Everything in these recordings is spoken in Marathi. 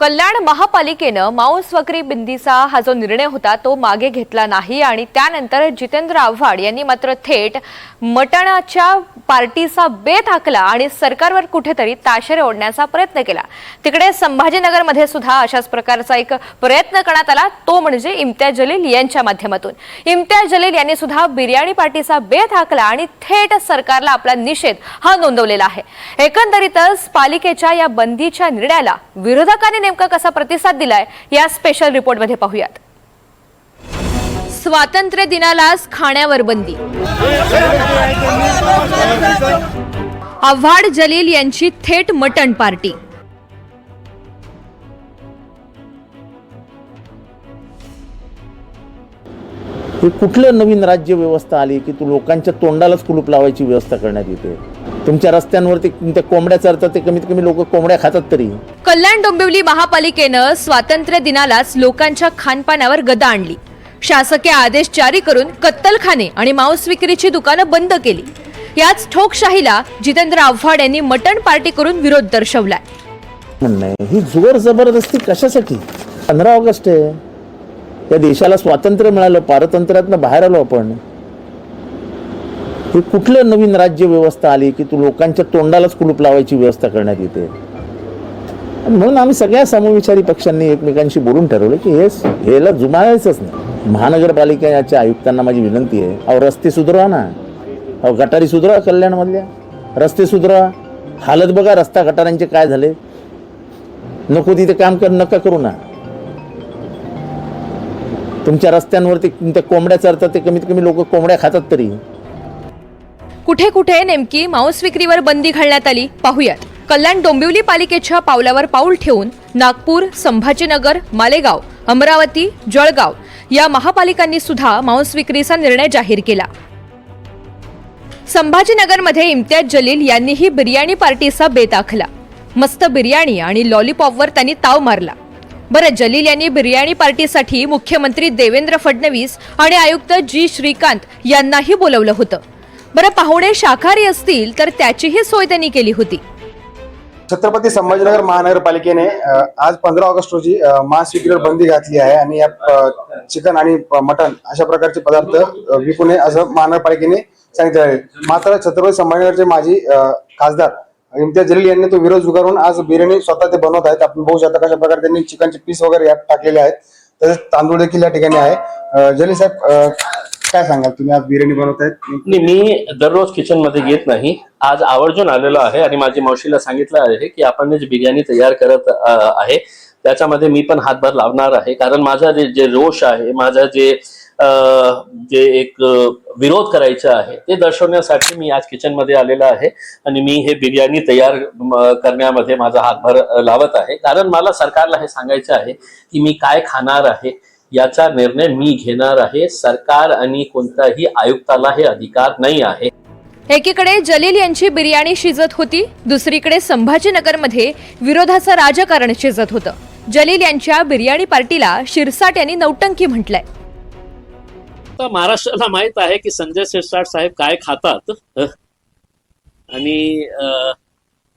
कल्याण महापालिकेनं मांस वक्री बिंदीचा हा जो निर्णय होता तो मागे घेतला नाही आणि त्यानंतर जितेंद्र आव्हाड यांनी मात्र थेट मटणाच्या पार्टीचा बेत आखला आणि सरकारवर कुठेतरी ताशेरे ओढण्याचा प्रयत्न केला. तिकडे संभाजीनगरमध्ये सुद्धा अशाच प्रकारचा एक प्रयत्न करण्यात आला. तो म्हणजे इम्तियाज जलील यांच्या माध्यमातून. इम्तियाज जलील यांनी सुद्धा बिर्याणी पार्टीचा बेत आखला आणि थेट सरकारला आपला निषेध हा नोंदवलेला आहे. एकंदरीतच पालिकेच्या या बंदीच्या निर्णयाला विरोधकांनी नेमका कसा प्रतिसाद दिलाय या स्पेशल रिपोर्टमध्ये पाहूयात. स्वातंत्र्य दिनालाच खाण्यावर बंदी. आव्हाड जलील यांची थेट मटण पार्टी. ही कुठलं नवीन राज्य व्यवस्था आली की तू लोकांच्या तोंडालाच कुलूप लावायची व्यवस्था करण्यात येते? तुमच्या रस्त्यांवरती त्या कोंबड्या चरतात ते कमीत कमी लोक कोंबड्या खातात तरी. कल्याण डोंबिवली महापालिकेनं स्वातंत्र्य दिनालाच लोकांच्या खानपानावर गदा आणली. शासकीय आदेश जारी करून कत्तलखाने आणि मांस विक्रीची दुकानं बंद केली. याच ठोकशाहीला जितेंद्र आव्हाड यांनी मटण पार्टी करून विरोध दर्शवलाय. म्हणणं आहे ही जोर जबरदस्ती कशासाठी? पंधरा ऑगस्ट आहे. या देशाला स्वातंत्र्य मिळालं पारतंत्र्यातनं बाहेर आलो आपण. हे कुठलं नवीन राज्य व्यवस्था आली की तू लोकांच्या तोंडालाच कुलूप लावायची व्यवस्था करण्यात येते? म्हणून आम्ही सगळ्या समविचारी पक्षांनी एकमेकांशी बोलून ठरवलं की हे हेला जुमायचंच नाही. महानगरपालिकेच्या आयुक्तांना माझी विनंती आहे अहो रस्ते सुधरवा ना. अहो गटारी सुधरवा कल्याणमधल्या. रस्ते सुधरवा. हालत बघा रस्ता गटारांचे काय झाले. नको तिथे काम कर नका करू ना. तुमच्या रस्त्यांवरती त्या कोंबड्या चरतात ते कमीत कमी लोक कोंबड्या खातात तरी. कुठे कुठे नेमकी मांस विक्रीवर बंदी घालण्यात आली पाहूयात. कल्याण डोंबिवली पालिकेच्या पावलावर पाऊल ठेवून नागपूर संभाजीनगर मालेगाव अमरावती जळगाव या महापालिकांनी सुद्धा मांस विक्रीचा निर्णय जाहीर केला. संभाजीनगरमध्ये इम्तियाज जलील यांनीही बिर्याणी पार्टीचा बेत आखला मस्त बिर्याणी आणि लॉलीपॉपवर त्यांनी ताव मारला. बरं जलील यांनी बिर्याणी पार्टीसाठी मुख्यमंत्री देवेंद्र फडणवीस आणि आयुक्त जी श्रीकांत यांनाही बोलवलं होतं. बरं पाहुणे शाकाहारी असतील तर त्याचीही सोय त्यांनी केली होती. छत्रपती संभाजीनगर महानगरपालिकेने आज पंधरा ऑगस्ट रोजी अ, मांस विक्रीवर बंदी घातली आहे आणि या चिकन आणि मटन अशा प्रकारचे पदार्थ विकू नये असं महानगरपालिकेने सांगितलं आहे. मात्र छत्रपती संभाजीनगरचे माजी खासदार इम्तियाज जलील यांनी तो विरोध झुगारून आज बिर्याणी स्वतः ते बनवत आहेत. आपण बघू शकता कशा प्रकारे त्यांनी चिकनचे पीस वगैरे यात टाकलेले आहेत. तसेच तांदूळ देखील या ठिकाणी आहे. जलील साहेब काय सांगाल? तुम्ही आज बिर्याणी बनवत आहेत? नाही मी दररोज किचनमध्ये घेत नाही. आज आवर्जून आलेलो आहे आणि माझी मावशीला सांगितलं आहे की आपण जे बिर्याणी तयार करत आहे त्याच्यामध्ये मी पण हातभार लावणार आहे. कारण माझा जे जे रोष आहे माझा जे जे एक विरोध करायचं आहे ते दर्शवण्यासाठी मी आज किचनमध्ये आलेला आहे आणि मी हे बिर्याणी तयार करण्यामध्ये माझा हातभार लावत आहे. कारण मला सरकारला हे सांगायचं आहे की मी काय खाणार आहे याचा निर्णय मी घेणार आहे. सरकार आणि कोणत्याही आयुक्ताला हे अधिकार नाही आहे. एकीकडे जलील यांची बिर्याणी शिजत होती दुसरीकडे संभाजीनगरमध्ये विरोधाचं राजकारण शिजत होतं. जलील यांच्या बिर्याणी पार्टीला शिरसाट यांनी नौटंकी म्हटलंय. आता महाराष्ट्राला माहीत आहे की संजय शिरसाट साहेब काय खातात. आणि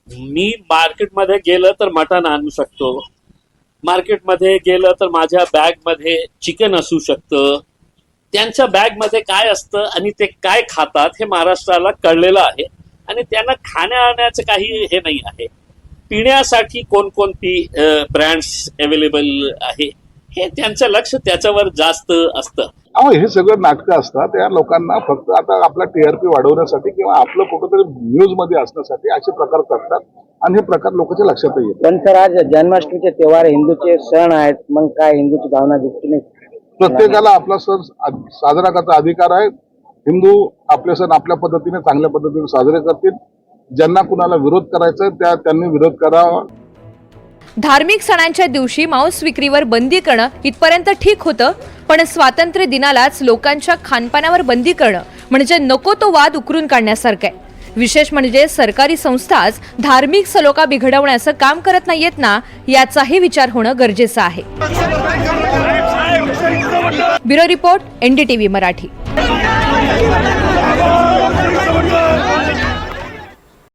मी मार्केटमध्ये गेलं तर मटण आणू शकतो. मार्केटमध्ये गेलं तर माझ्या बॅगमध्ये चिकन असू शकतं. त्यांच्या बॅगमध्ये काय असतं आणि ते काय खातात हे महाराष्ट्राला कळलेलं आहे. आणि त्यांना खाण्याचं काही हे नाही आहे. पिण्यासाठी कोणकोणती ब्रँड्स अवेलेबल आहे हे त्यांचं लक्ष त्याच्यावर जास्त असतं. अहो हे सगळं नाटकं असतात. या लोकांना फक्त आता आपला टीआरपी वाढवण्यासाठी किंवा आपलं कुठंतरी न्यूजमध्ये असण्यासाठी असे प्रकार करतात आणि हे प्रकार लोकांच्या लक्षातही येतात. पण सर आज जन्माष्टमीचे तेव्हार हिंदूचे सण आहेत. मग काय हिंदूची भावना दिसते नाही? प्रत्येकाला आपला सण साजरा करण्याचा अधिकार आहे. हिंदू आपले सण आपल्या पद्धतीने चांगल्या पद्धतीने साजरे करतील. ज्यांना कुणाला विरोध करायचा आहे, त्या त्यांनी विरोध करावा. धार्मिक सणांच्या दिवशी मांस विक्रीवर बंदी करणं इथपर्यंत ठीक होतं पण स्वातंत्र्य दिनालाच लोकांच्या खानपानावर बंदी करणं म्हणजे नको तो वाद उकरून काढण्यासारखं आहे. विशेष म्हणजे सरकारी संस्थाच धार्मिक सलोखा बिघडवण्याचं काम करत नाहीयेत ना याचाही विचार होणं गरजेचं आहे. Bureau report NDTV Marathi.